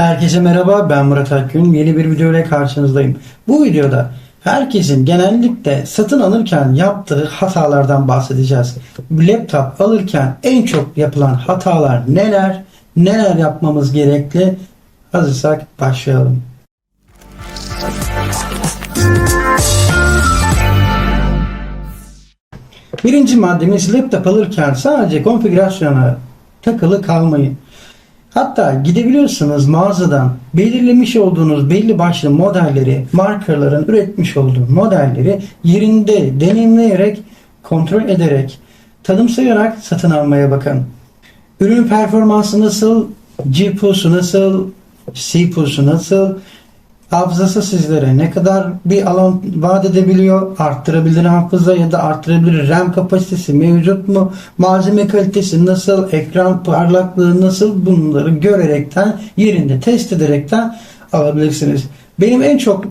Herkese merhaba ben Murat Akgün. Yeni bir video ile karşınızdayım. Bu videoda herkesin genellikle satın alırken yaptığı hatalardan bahsedeceğiz. Laptop alırken en çok yapılan hatalar neler? Neler yapmamız gerekli? Hazırsak başlayalım. Birinci maddemiz laptop alırken sadece konfigürasyona takılı kalmayın. Hatta gidebiliyorsunuz mağazadan belirlemiş olduğunuz belli başlı modelleri, markaların üretmiş olduğu modelleri yerinde deneyimleyerek, kontrol ederek, tadımsayarak satın almaya bakın. Ürün performansı nasıl, GPU'su nasıl, CPU'su nasıl, hafızası sizlere ne kadar bir alan vaat edebiliyor, arttırabilir hafıza ya da arttırabilir RAM kapasitesi mevcut mu, malzeme kalitesi nasıl, ekran parlaklığı nasıl bunları görerekten, yerinde test ederekten alabilirsiniz. Benim en çok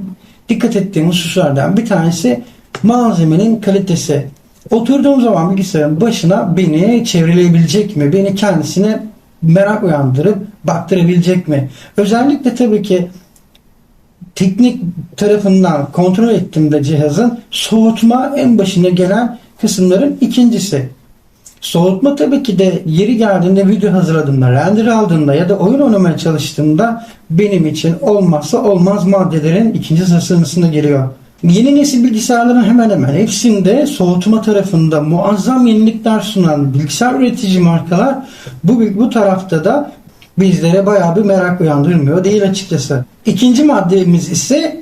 dikkat ettiğim hususlardan bir tanesi malzemenin kalitesi. Oturduğum zaman bilgisayarın başına beni çevreleyebilecek mi? Beni kendisine merak uyandırıp baktırabilecek mi? Özellikle tabii ki teknik tarafından kontrol ettiğimde cihazın soğutma en başına gelen kısımların ikincisi. Soğutma tabii ki de yeri geldiğinde video hazırladığımda, render aldığımda ya da oyun oynamaya çalıştığımda benim için olmazsa olmaz maddelerin ikinci sırasına geliyor. Yeni nesil bilgisayarların hemen hemen hepsinde soğutma tarafında muazzam yenilikler sunan bilgisayar üretici markalar bu, bu tarafta da bizlere bayağı bir merak uyandırmıyor değil açıkçası. İkinci maddemiz ise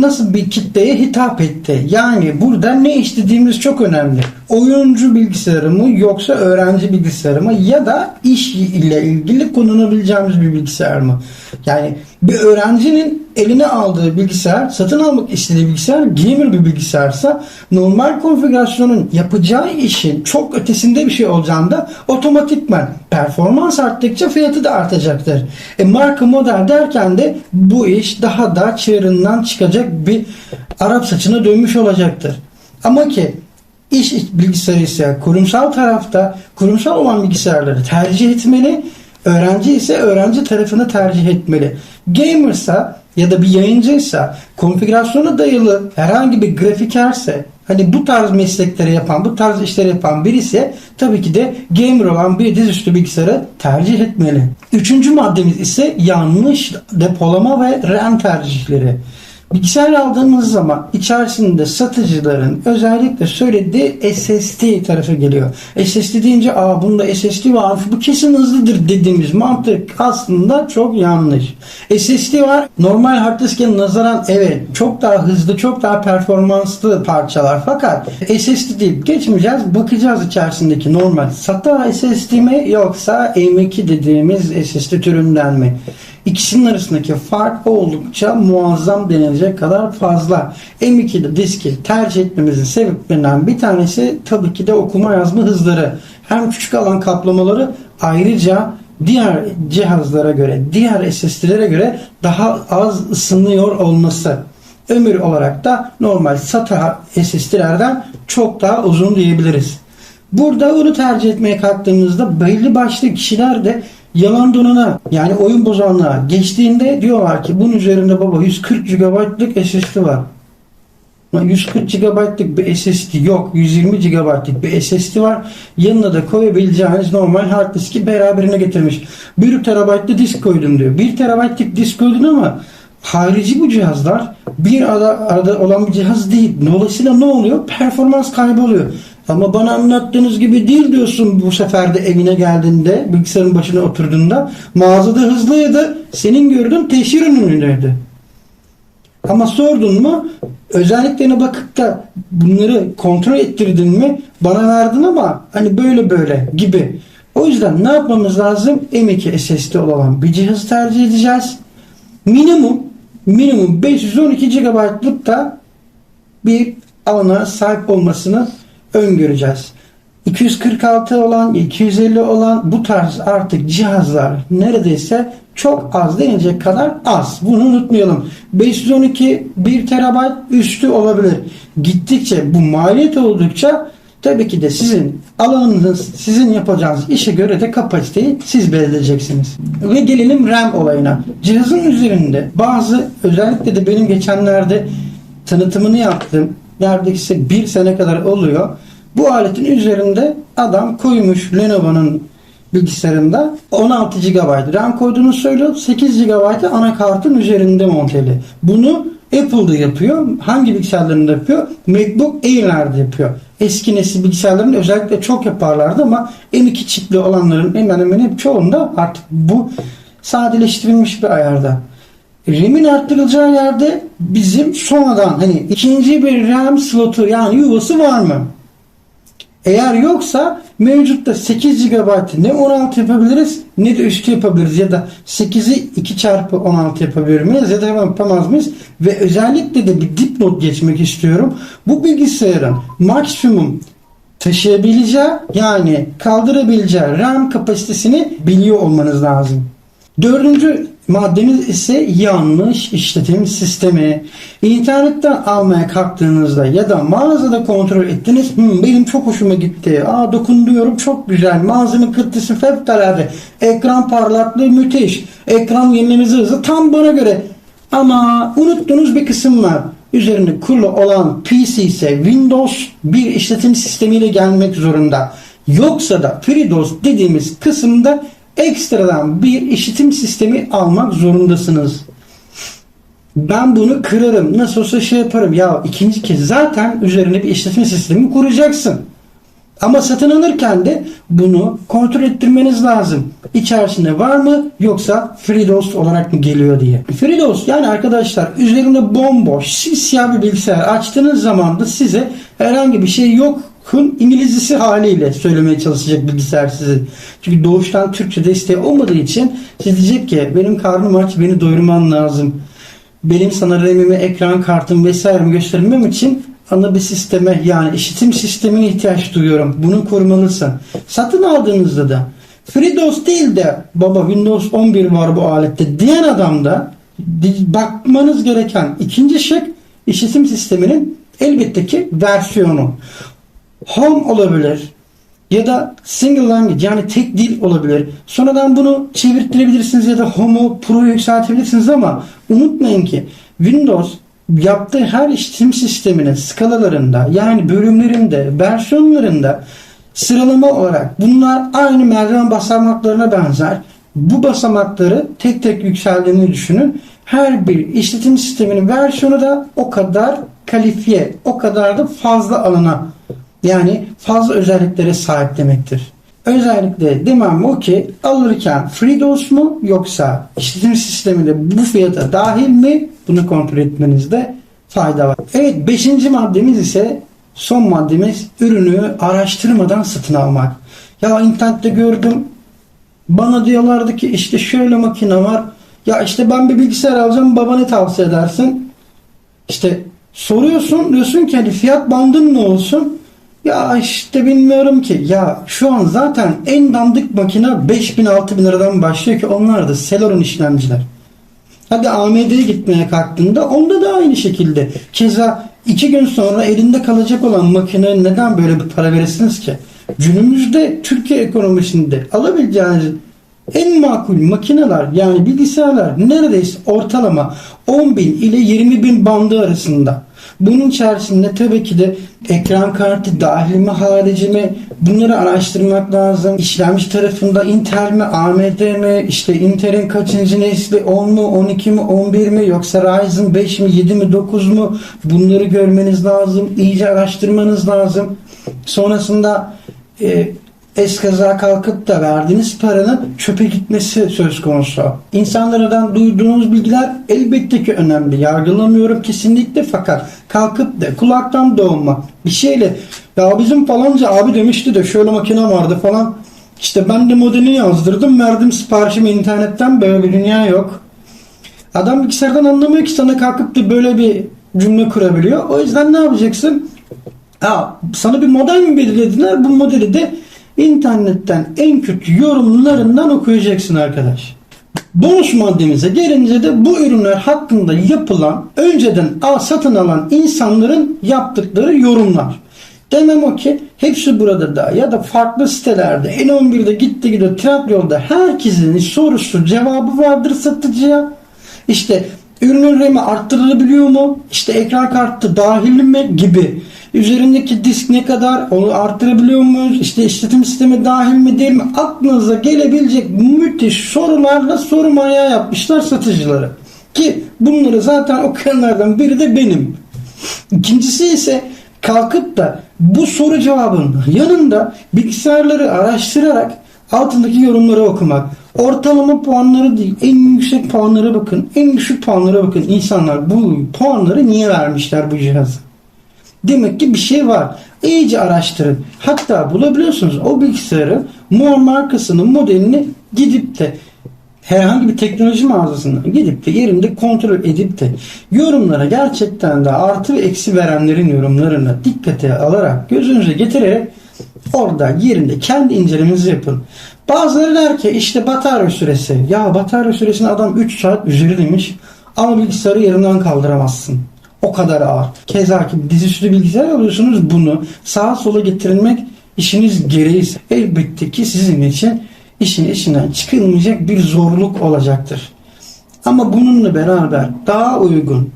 nasıl bir kitleye hitap etti. Yani burada ne istediğimiz çok önemli. Oyuncu bilgisayarı mı yoksa öğrenci bilgisayarı mı ya da iş ile ilgili kullanabileceğimiz bir bilgisayar mı? Yani bir öğrencinin eline aldığı bilgisayar, satın almak istediği bilgisayar gamer bir bilgisayarsa normal konfigürasyonun yapacağı işin çok ötesinde bir şey olacağında otomatikman performans arttıkça fiyatı da artacaktır. E marka model derken de bu iş daha da çığırından çıkacak bir Arap saçına dönmüş olacaktır. Ama ki iş bilgisayarı ise kurumsal tarafta kurumsal olan bilgisayarları tercih etmeli. Öğrenci ise öğrenci tarafını tercih etmeli. Gamersa ya da bir yayıncıysa konfigürasyona dayalı herhangi bir grafikerse hani bu tarz meslekleri yapan, bu tarz işleri yapan birisi tabii ki de gamer olan bir dizüstü bilgisayarı tercih etmeli. Üçüncü maddemiz ise yanlış depolama ve RAM tercihleri. Bilgisayar aldığımız zaman içerisinde satıcıların özellikle söylediği SSD tarafı geliyor. SSD deyince aa bunda SSD var bu kesin hızlıdır dediğimiz mantık aslında çok yanlış. SSD var normal hard diske nazaran evet çok daha hızlı çok daha performanslı parçalar fakat SSD deyip geçmeyeceğiz bakacağız içerisindeki normal SATA SSD mi yoksa M2 dediğimiz SSD türünden mi? İkisinin arasındaki fark oldukça muazzam denilecek kadar fazla. M2'de diski tercih etmemizin sebeplerinden bir tanesi tabii ki de okuma yazma hızları. Hem küçük alan kaplamaları ayrıca diğer cihazlara göre, diğer SSD'lere göre daha az ısınıyor olması. Ömür olarak da normal SATA SSD'lerden çok daha uzun diyebiliriz. Burada onu tercih etmeye kalktığımızda belli başlı kişiler de yalan donana yani oyun bozanlığa geçtiğinde diyorlar ki bunun üzerinde baba 140 GB'lık SSD var. 140 GB'lık bir SSD yok. 120 GB'lık bir SSD var. Yanına da koyabileceğiniz normal hard diski beraberine getirmiş. 1 TB'lı disk koydum diyor. 1 TB'lık disk koydun ama harici bu cihazlar bir arada, arada olan bir cihaz değil. Dolayısıyla ne oluyor? Performans kayboluyor. Ama bana anlattığınız gibi değil diyorsun bu sefer de evine geldiğinde bilgisayarın başına oturduğunda mağazada hızlıydı. Senin gördüğün teşhir ürünüydü. Ama sordun mu özelliklerine bakıp da bunları kontrol ettirdin mi bana verdin ama hani böyle böyle gibi. O yüzden ne yapmamız lazım? M2 SSD olan bir cihaz tercih edeceğiz. Minimum minimum 512 GB'lık da bir alana sahip olmasını öngöreceğiz. 246 olan, 250 olan bu tarz artık cihazlar neredeyse çok az denecek kadar az. Bunu unutmayalım. 512 1 terabayt üstü olabilir. Gittikçe bu maliyet oldukça tabii ki de sizin Alanınız sizin yapacağınız işe göre de kapasiteyi siz belirleyeceksiniz. Ve gelelim RAM olayına. Cihazın üzerinde bazı özellikle de benim geçenlerde tanıtımını yaptım. Neredeyse bir sene kadar oluyor. Bu aletin üzerinde adam koymuş Lenovo'nun bilgisayarında 16 GB RAM koyduğunu söylüyor. 8 GB anakartın üzerinde monteli. Bunu Apple'da yapıyor. Hangi bilgisayarlarında yapıyor? MacBook Air'lerde yapıyor. Eski nesil bilgisayarların özellikle çok yaparlardı ama M2 çipli olanların hemen hemen hep çoğunda artık bu sadeleştirilmiş bir ayarda. RAM'in arttırılacağı yerde bizim sonradan hani ikinci bir RAM slotu yani yuvası var mı? Eğer yoksa mevcutta 8 GB ne 16 yapabiliriz ne de üstü yapabiliriz ya da 8'i 2 çarpı 16 yapabilir miyiz ya da yapamaz mıyız? Ve özellikle de bir dipnot geçmek istiyorum. Bu bilgisayarın maksimum taşıyabileceği yani kaldırabileceği RAM kapasitesini biliyor olmanız lazım. Dördüncü maddemiz ise yanlış işletim sistemi. İnternetten almaya kalktığınızda ya da mağazada kontrol ettiniz. "Hmm, benim çok hoşuma gitti. Aa dokunuyorum çok güzel. Malzeme kalitesi fevkalade. Ekran parlaklığı müthiş. Ekran yenilemesi hızı tam bana göre. Ama unuttuğunuz bir kısım var. Üzerinde kurulu olan PC ise Windows bir işletim sistemiyle gelmek zorunda. Yoksa da FreeDOS dediğimiz kısımda ekstradan bir işletim sistemi almak zorundasınız. Ben bunu kırarım. Nasıl olsa şey yaparım. Ya ikinci kez zaten üzerine bir işletim sistemi kuracaksın. Ama satın alırken de bunu kontrol ettirmeniz lazım. İçerisinde var mı yoksa FreeDOS olarak mı geliyor diye. FreeDOS yani arkadaşlar üzerinde bomboş simsiyah bir bilgisayar açtığınız zaman da size herhangi bir şey yok Hun İngilizcesi haliyle söylemeye çalışacak bilgisayar size. Çünkü doğuştan Türkçe desteği olmadığı için siz diyecek ki benim karnım aç beni doyurman lazım. Benim sana RAM'imi, ekran kartım vesairemi göstermem için ana bir sisteme yani işitim sistemine ihtiyaç duyuyorum. Bunu korumalısın. Satın aldığınızda da FreeDOS değil de baba Windows 11 var bu alette diyen adamda bakmanız gereken ikinci şık işitim sisteminin elbette ki versiyonu. Home olabilir ya da single language yani tek dil olabilir. Sonradan bunu çevirttirebilirsiniz ya da Home'u Pro'yu yükseltebilirsiniz ama unutmayın ki Windows yaptığı her işletim sisteminin skalalarında yani bölümlerinde, versiyonlarında sıralama olarak bunlar aynı merdiven basamaklarına benzer. Bu basamakları tek tek yükseldiğini düşünün. Her bir işletim sisteminin versiyonu da o kadar kalifiye, o kadar da fazla alana yani fazla özelliklere sahip demektir. Özellikle demem o ki alırken FreeDOS mu yoksa işletim sistemi de bu fiyata dahil mi bunu kontrol etmenizde fayda var. Evet 5. maddemiz ise son maddemiz ürünü araştırmadan satın almak. Ya internette gördüm bana diyorlardı ki işte şöyle makine var ya işte ben bir bilgisayar alacağım baba ne tavsiye edersin? İşte soruyorsun diyorsun ki hani fiyat bandın ne olsun? Ya işte bilmiyorum ki. Ya şu an zaten en dandik makine 5000-6000 liradan başlıyor ki onlar da Celeron işlemciler. Hadi AMD'ye gitmeye kalktığında onda da aynı şekilde. Keza iki gün sonra elinde kalacak olan makine neden böyle bir para verirsiniz ki? Günümüzde Türkiye ekonomisinde alabileceğiniz en makul makineler yani bilgisayarlar neredeyse ortalama 10 bin ile 20 bin bandı arasında. Bunun içerisinde tabii ki de ekran kartı dahil mi harici mi bunları araştırmak lazım. İşlemci tarafında Intel mi AMD mi işte Intel'in kaçıncı nesli 10 mu 12 mi 11 mi yoksa Ryzen 5 mi 7 mi 9 mu bunları görmeniz lazım. İyice araştırmanız lazım. Sonrasında e, eskaza kalkıp da verdiğiniz paranın çöpe gitmesi söz konusu. İnsanlardan duyduğunuz bilgiler elbette ki önemli. Yargılamıyorum kesinlikle fakat kalkıp da kulaktan doğma bir şeyle ya bizim falanca abi demişti de şöyle makine vardı falan. İşte ben de modelini yazdırdım verdim siparişimi internetten böyle bir dünya yok. Adam bilgisayardan anlamıyor ki sana kalkıp da böyle bir cümle kurabiliyor. O yüzden ne yapacaksın? Ha, sana bir model mi belirlediler? Bu modeli de internetten en kötü yorumlarından okuyacaksın arkadaş. Bonus maddemize gelince de bu ürünler hakkında yapılan önceden al, satın alan insanların yaptıkları yorumlar. Demem o ki hepsi burada da ya da farklı sitelerde N11'de gitti gidiyor Trendyol'da herkesin sorusu cevabı vardır satıcıya. İşte ürünün RAM'i arttırılabiliyor mu? İşte ekran kartı dahil mi? Gibi. Üzerindeki disk ne kadar? Onu arttırabiliyor muyuz? İşte işletim sistemi dahil mi değil mi? Aklınıza gelebilecek müthiş sorularla soru manyağı yapmışlar satıcıları. Ki bunları zaten okuyanlardan biri de benim. İkincisi ise kalkıp da bu soru cevabın yanında bilgisayarları araştırarak altındaki yorumları okumak. Ortalama puanları değil, en yüksek puanlara bakın, en düşük puanlara bakın. İnsanlar bu puanları niye vermişler bu cihazı? Demek ki bir şey var. İyice araştırın. Hatta bulabiliyorsunuz o bilgisayarı Moore markasının modelini gidip de herhangi bir teknoloji mağazasından gidip de yerinde kontrol edip de yorumlara gerçekten de artı ve eksi verenlerin yorumlarını dikkate alarak gözünüze getirerek orada yerinde kendi incelemenizi yapın. Bazıları der ki işte batarya süresi. Ya batarya süresini adam 3 saat üzeri demiş ama bilgisayarı yerinden kaldıramazsın. O kadar ağır. Keza ki dizüstü bilgisayar alıyorsunuz bunu sağa sola getirilmek işiniz gereği elbette ki sizin için işin içinden çıkılmayacak bir zorluk olacaktır. Ama bununla beraber daha uygun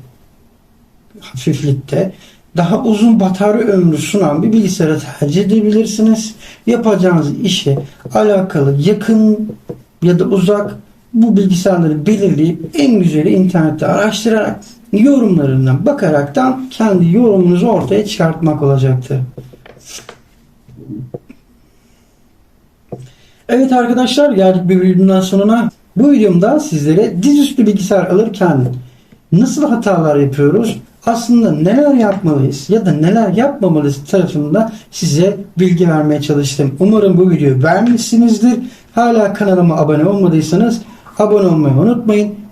hafiflikte daha uzun batarya ömrü sunan bir bilgisayarı tercih edebilirsiniz. Yapacağınız işe alakalı yakın ya da uzak bu bilgisayarları belirleyip en güzeli internette araştırarak yorumlarından bakaraktan kendi yorumunuzu ortaya çıkartmak olacaktır. Evet arkadaşlar geldik bir videonun sonuna. Bu videomda sizlere dizüstü bilgisayar alırken nasıl hatalar yapıyoruz, aslında neler yapmalıyız ya da neler yapmamalıyız tarafında size bilgi vermeye çalıştım. Umarım bu videoyu beğenmişsinizdir. Hala kanalıma abone olmadıysanız abone olmayı unutmayın.